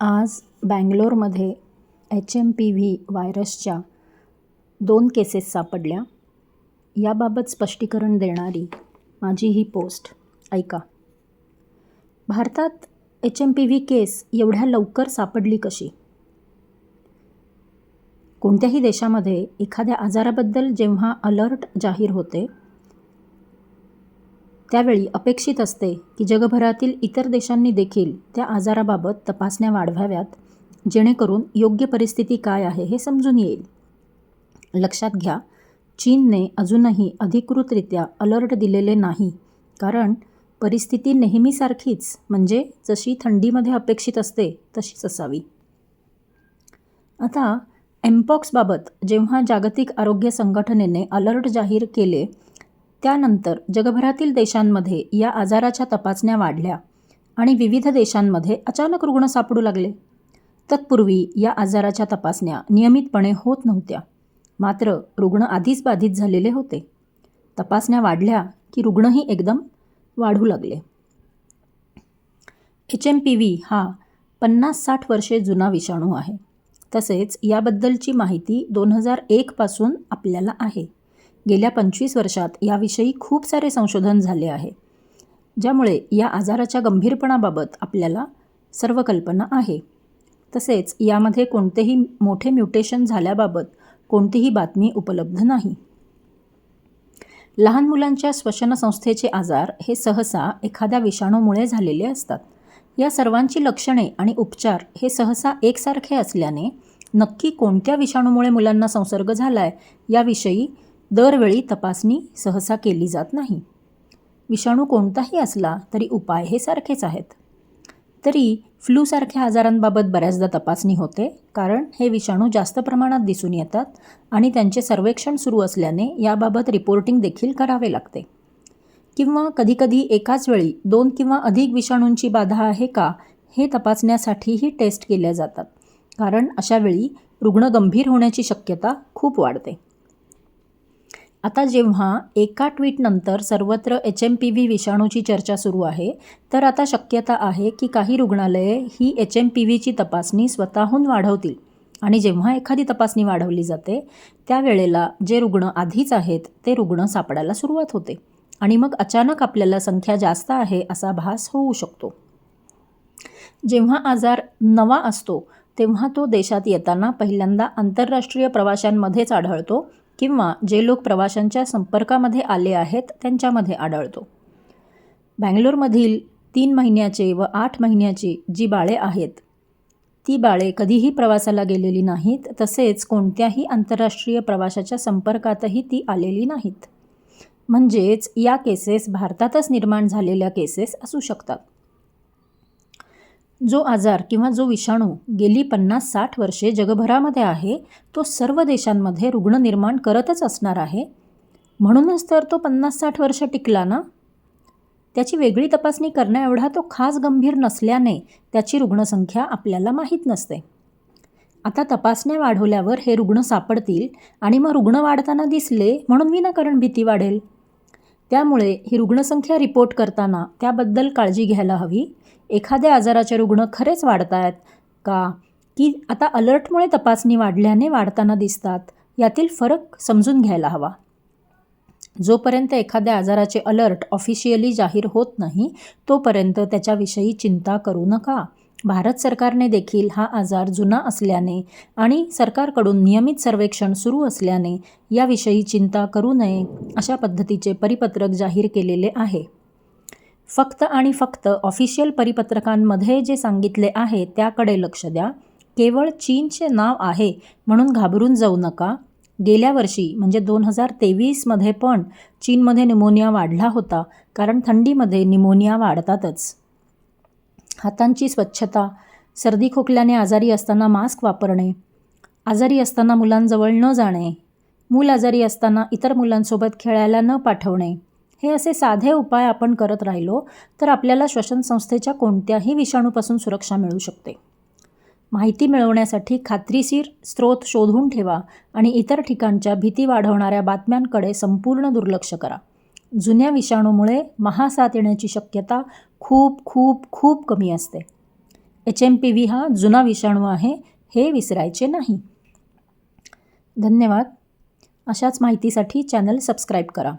आज बँगलोरमध्ये H M P V व्हायरसच्या दोन केसेस सापडल्या. याबाबत स्पष्टीकरण देणारी माझी ही पोस्ट. ऐका. भारतात H M P V case एवढ्या लवकर सापडली कशी? कोणत्याही देशामध्ये एखाद्या आजाराबद्दल जेव्हा अलर्ट जाहीर होते त्यावेळी अपेक्षित असते की जगभरातील इतर देशांनी देखील त्या आजाराबाबत तपासण्या वाढवाव्यात जेणेकरून योग्य परिस्थिती काय आहे हे समजून येईल. लक्षात घ्या चीनने अजूनही अधिकृतरित्या अलर्ट दिलेले नाही कारण परिस्थिती नेहमीसारखीच म्हणजे जशी थंडीमध्ये अपेक्षित असते तशीच असावी. आता एम्पॉक्सबाबत जेव्हा जागतिक आरोग्य संघटनेने अलर्ट जाहीर केले त्यानंतर जगभरातील देशांमध्ये या आजाराच्या तपासण्या वाढल्या आणि विविध देशांमध्ये अचानक रुग्ण सापडू लागले. तत्पूर्वी या आजाराच्या तपासण्या नियमितपणे होत नव्हत्या. मात्र रुग्ण आधीच बाधित झालेले होते. तपासण्या वाढल्या की रुग्णही एकदम वाढू लागले. एच एम पी व्ही हा पन्नास साठ वर्षे जुना विषाणू आहे. तसेच याबद्दलची माहिती दोन हजार एकपासून आपल्याला आहे. गेल्या पंचवीस वर्षात याविषयी खूप सारे संशोधन झाले आहे ज्यामुळे या आजाराच्या गंभीरपणाबाबत आपल्याला सर्व कल्पना आहे. तसेच यामध्ये कोणतेही मोठे म्युटेशन झाल्याबाबत कोणतीही बातमी उपलब्ध नाही. लहान मुलांच्या श्वसनसंस्थेचे आजार हे सहसा एखाद्या विषाणूमुळे झालेले असतात. या सर्वांची लक्षणे आणि उपचार हे सहसा एकसारखे असल्याने नक्की कोणत्या विषाणूमुळे मुलांना संसर्ग झाला आहे याविषयी दरवेळी तपासणी सहसा केली जात नाही. विषाणू कोणताही असला तरी उपाय हे सारखेच आहेत. तरी फ्लूसारख्या आजारांबाबत बऱ्याचदा तपासणी होते कारण हे विषाणू जास्त प्रमाणात दिसून येतात आणि त्यांचे सर्वेक्षण सुरू असल्याने याबाबत रिपोर्टिंग देखील करावे लागते. किंवा कधीकधी एकाच वेळी दोन किंवा अधिक विषाणूंची बाधा आहे का हे तपासण्यासाठीही टेस्ट केल्या जातात कारण अशावेळी रुग्ण गंभीर होण्याची शक्यता खूप वाढते. आता जेव्हा एका ट्विटनंतर सर्वत्र एच एम पी व्ही विषाणूची चर्चा सुरू आहे तर आता शक्यता आहे की काही रुग्णालये ही एच एम पी व्हीची तपासणी स्वतःहून वाढवतील. आणि जेव्हा एखादी तपासणी वाढवली जाते त्यावेळेला जे रुग्ण आधीच आहेत ते रुग्ण सापडायला सुरुवात होते. आणि मग अचानक आपल्याला संख्या जास्त आहे असा भास होऊ शकतो. जेव्हा आजार नवा असतो तेव्हा तो देशात येताना पहिल्यांदा आंतरराष्ट्रीय प्रवाशांमध्येच आढळतो किंवा जे लोक प्रवाशांच्या संपर्कामध्ये आले आहेत त्यांच्यामध्ये आढळतो. बँगलोरमधील तीन महिन्याचे व आठ महिन्याची जी बाळे आहेत ती बाळे कधीही प्रवासाला गेलेली नाहीत तसेच कोणत्याही आंतरराष्ट्रीय प्रवाशाच्या संपर्कातही ती आलेली नाहीत. म्हणजेच या केसेस भारतातच निर्माण झालेल्या केसेस असू शकतात. जो आजार किंवा जो विषाणू गेली पन्नास साठ वर्षे जगभरामध्ये आहे तो सर्व देशांमध्ये रुग्ण निर्माण करतच असणार आहे? म्हणूनच तर तो पन्नास साठ वर्ष टिकला ना? त्याची वेगळी तपासणी करण्याएवढा तो खास गंभीर नसल्याने त्याची रुग्णसंख्या आपल्याला माहीत नसते. आता तपासण्या वाढवल्यावर हे रुग्ण सापडतील आणि मग रुग्ण वाढताना दिसले म्हणून विनाकारण भीती वाढेल. त्यामुळे ही रुग्णसंख्या रिपोर्ट करताना त्याबद्दल काळजी घ्यायला हवी. एखाद्या आजाराचे रुग्ण खरेच वाढत आहेत का? की आता अलर्टमुळे तपासणी वाढल्याने वाढताना दिसतात यातील फरक समजून घ्यायला हवा. जोपर्यंत एखाद्या आजाराचे अलर्ट ऑफिशियली जाहीर होत नाही तोपर्यंत त्याच्याविषयी चिंता करू नका. भारत सरकारने देखील हा आजार जुना असल्याने आणि सरकारकडून नियमित सर्वेक्षण सुरू असल्याने याविषयी चिंता करू नये अशा पद्धतीचे परिपत्रक जाहीर केलेले आहे. फक्त आणि फक्त ऑफिशियल परिपत्रकांमध्ये जे सांगितले आहे त्याकडे लक्ष द्या. केवळ चीनचे नाव आहे म्हणून घाबरून जाऊ नका. गेल्या वर्षी म्हणजे दोन हजार तेवीसमध्ये पण चीनमध्ये निमोनिया वाढला होता कारण थंडीमध्ये निमोनिया वाढतातच. हातांची स्वच्छता सर्दी खोकल्याने आजारी असताना मास्क वापरणे आजारी असताना मुलांजवळ न जाणे मूल आजारी असताना इतर मुलांसोबत खेळायला न पाठवणे हे असे साधे उपाय आपण करत राहिलो तर आपल्याला श्वसनसंस्थेच्या कोणत्याही विषाणूपासून सुरक्षा मिळू शकते. माहिती मिळवण्यासाठी खात्रीशीर स्रोत शोधून ठेवा आणि इतर ठिकाणच्या भीती वाढवणाऱ्या बातम्यांकडे संपूर्ण दुर्लक्ष करा. जुन्या विषाणूमुळे महासाथ येण्याची शक्यता खूप खूप खूप कमी असते. एच एम पी व्ही हा जुना विषाणू आहे हे विसरायचे नाही. धन्यवाद. अशाच माहितीसाठी चॅनल सबस्क्राईब करा.